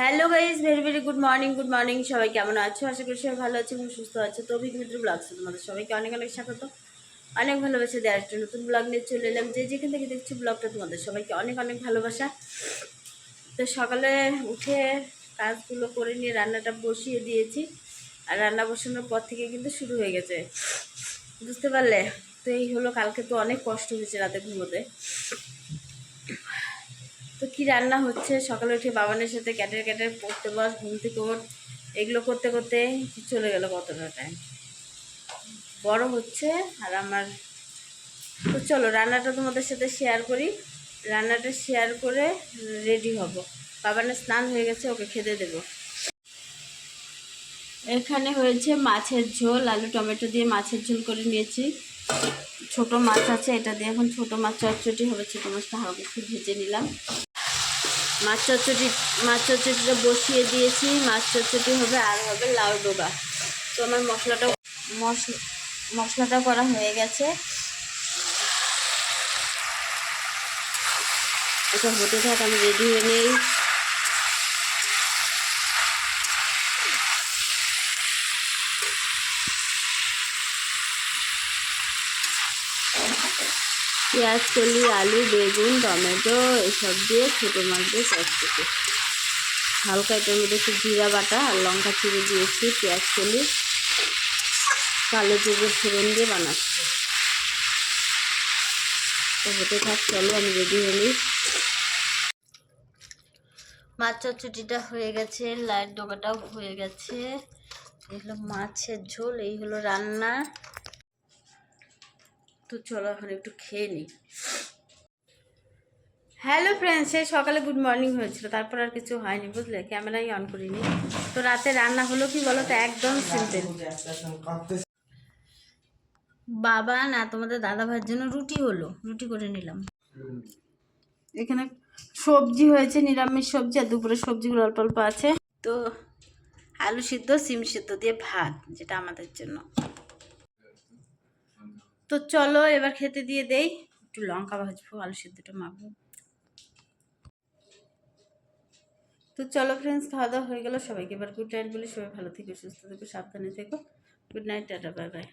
Hello guys very very good morning good morning সবাই কেমন আছো? আশা করি সবাই ভালো আছে এবং সুস্থ আছে। তো অভিজ্ঞ ব্লগ তোমাদের সবাইকে অনেক অনেক স্বাগত। অনেক ভালোবাসা দেওয়ার একটা নতুন ব্লগ নিয়ে চলে এলাম। যে যেখান থেকে দেখছি ব্লগটা তোমাদের সবাইকে অনেক অনেক ভালোবাসা। তো সকালে উঠে কাজগুলো করে নিয়ে রান্নাটা বসিয়ে দিয়েছি। আর রান্না বসানোর পর থেকে কিন্তু শুরু হয়ে গেছে। বুঝতে পারলে? তো এই হলো, কালকে তো অনেক কষ্ট হয়েছে রাতে ঘুমোতে। কি রান্না হচ্ছে? সকালে উঠে বাবানের সাথে ক্যাটের ক্যাটের পড়তে বস, ঘুম থেকে ওঠ। এগুলো করতে করতে চলে গেল কতটা টাইম বড় হচ্ছে আর আমার তো চলো রান্নাটা তোমাদের সাথে শেয়ার করি। রান্নাটা শেয়ার করে রেডি হব। বাবানের স্নান হয়ে গেছে, ওকে খেতে দেব। এখানে হয়েছে মাছের ঝোল, আলু টমেটো দিয়ে মাছের ঝোল করে নিয়েছি। ছোট মাছ আছে, এটা দিয়ে এখন ছোট মাছ চটচটি হবে, ছোট মাছটা হালকা একটু ভেজে নিলাম। মাছ চচ্চটি মাছ চচ্চটিটা বসিয়ে দিয়েছি। মাছ চচ্চটি হবে আর হবে লাউ ডোবা। তো আমার মশলাটা মশলা মশলাটা করা হয়ে গেছে। এটা হতে থাক, আমি রেডি হয়ে নেই। পেঁয়াজ, কলি, আলু, বেগুন, টমেটো এসব দিয়ে ছোটো মাছ দিয়ে চটচটি হালকা এটার মধ্যে একটু জিরা বাটা আর লঙ্কা চিড়ে দিয়েছি, পেঁয়াজ, কলি, কালো জিরে ফোড়ন দিয়ে বানাচ্ছি। তো হতে থাক, চলো আমি রেডি হলি মাছ চচ্চটিটা হয়ে গেছে, লাইট ডোকাটাও হয়ে গেছে। এই হলো মাছের ঝোল, এই হলো রান্না। তো চলো এখন একটু খেয়ে নিই হ্যালো ফ্রেন্ডস সেই সকালে গুড মর্নিং হয়েছিল, তারপর আর কিছু হয়নি বুঝলে, ক্যামেরাই অন করিনি। তো রাতে রান্না হলো কি বলো তো একদম সিম্পল বাবা না তোমাদের দাদা ভাইয়ের জন্য রুটি হলো, রুটি করে নিলাম। এখানে সবজি হয়েছে, নিরামিষ সবজি, আর দুপুরে সবজিগুলো অল্প অল্প আছে। তো আলু সিদ্ধ, সিম সিদ্ধ দিয়ে ভাত, যেটা আমাদের জন্য। তো চলো এবার খেতে দিয়ে দেই। একটু লঙ্কা ভাজবো, আলু সেদ্ধটা মাখবো। তো চলো ফ্রেন্ডস খাওয়া দাওয়া হয়ে গেলো। সবাইকে এবার গুড নাইট বলি। সবাই ভালো থেকো, সুস্থ থেকো, সাবধানে থেকো। Good night tata bye bye